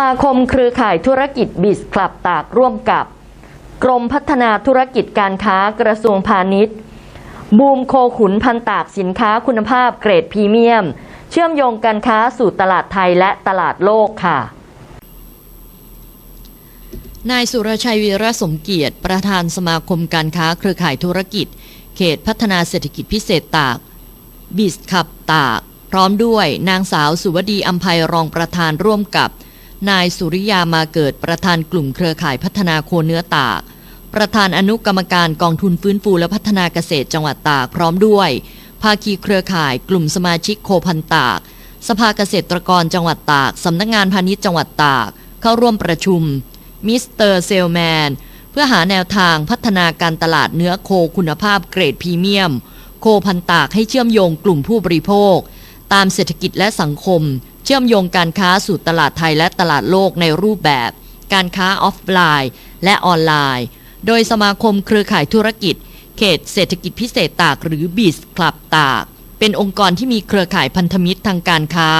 มาคมเครือข่ายธุรกิจบิสคลับตากร่วมกับ กรมพัฒนาธุรกิจการค้ากระทรวงพาณิชย์ บูมโคขุนพันตากสินค้าคุณภาพเกรดพรีเมียม เชื่อมโยงการค้าสู่ตลาดไทยและตลาดโลกค่ะนายสุรชัยวีระสมเกียรติ ประธานสมาคมการค้าเครือข่ายธุรกิจ เขตพัฒนาเศรษฐกิจพิเศษตาก บิสขับตาก พร้อมด้วยนางสาวสุวดีอัมภัยรองประธานร่วมกับ นายสุริยามาเกิดประธานกลุ่มเครือข่ายพัฒนาโคเนื้อตาก ประธานอนุกรรมการกองทุนฟื้นฟูและพัฒนาเกษตรจังหวัดตากพร้อมด้วย ภาคีเครือข่ายกลุ่มสมาชิกโคพันตาก สภาเกษตรกรจังหวัดตาก สำนักงานพาณิชย์จังหวัดตาก เข้าร่วมประชุม มิสเตอร์เซลแมน เพื่อหาแนวทางพัฒนาการตลาดเนื้อโคคุณภาพเกรดพรีเมียม โคพันตากให้เชื่อมโยงกลุ่มผู้บริโภค ตามเศรษฐกิจและสังคม เชื่อมโยงการค้าสู่ตลาดไทยและตลาดโลกในรูปแบบ การค้าออฟไลน์ และออนไลน์ โดยสมาคมเครือข่ายธุรกิจ เขตเศรษฐกิจพิเศษตากหรือบิสคลับตาก เป็นองค์กรที่มีเครือข่ายพันธมิตรทางการค้า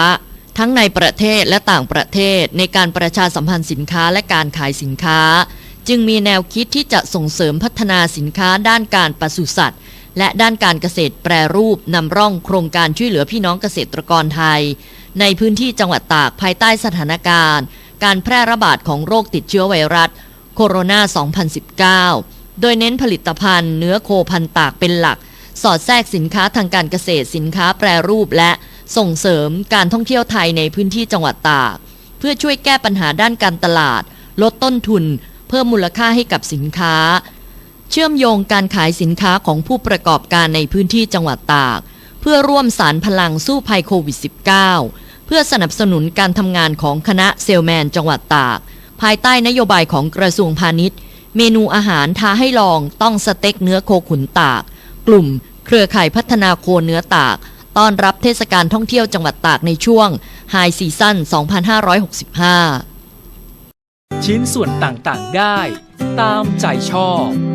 ทั้งในประเทศและต่างประเทศในการประชาสัมพันธ์สินค้าและการขายสินค้า จึงมีแนวคิดที่จะส่งเสริมพัฒนาสินค้าด้านการปศุสัตว์และด้านการเกษตรแปรรูปนำร่องโครงการช่วยเหลือพี่น้องเกษตรกรไทย ในพื้นที่จังหวัดตากภายใต้สถานการณ์ การแพร่ระบาดของโรคติดเชื้อไวรัสโคโรนา 2019 โดยเน้นผลิตภัณฑ์เนื้อโคพันตากเป็นหลัก สอดแทรกสินค้าทางการเกษตรสินค้าแปรรูปและส่งเสริมการท่องเที่ยวไทยในพื้นที่จังหวัดตาก เพื่อช่วยแก้ปัญหาด้านการตลาด ลดต้นทุน เพิ่มมูลค่าให้กับสินค้า เชื่อมโยงการขายสินค้าของผู้ประกอบการในพื้นที่จังหวัดตาก เพื่อร่วมสารพลังสู้ภัยโควิด -19 เพื่อสนับสนุนการทำงานของคณะเซลแมนจังหวัดตาก ภายใต้นโยบายของกระทรวงพาณิชย์ เมนูอาหารท้าให้ลองต้องสเต็กเนื้อโคขุนตาก กลุ่ม เครือข่ายพัฒนาโคเนื้อตากต้อนรับเทศกาลท่องเที่ยวจังหวัดตากในช่วงไฮซีซั่น 2565 ชิ้นส่วนต่างๆได้ ตามใจชอบ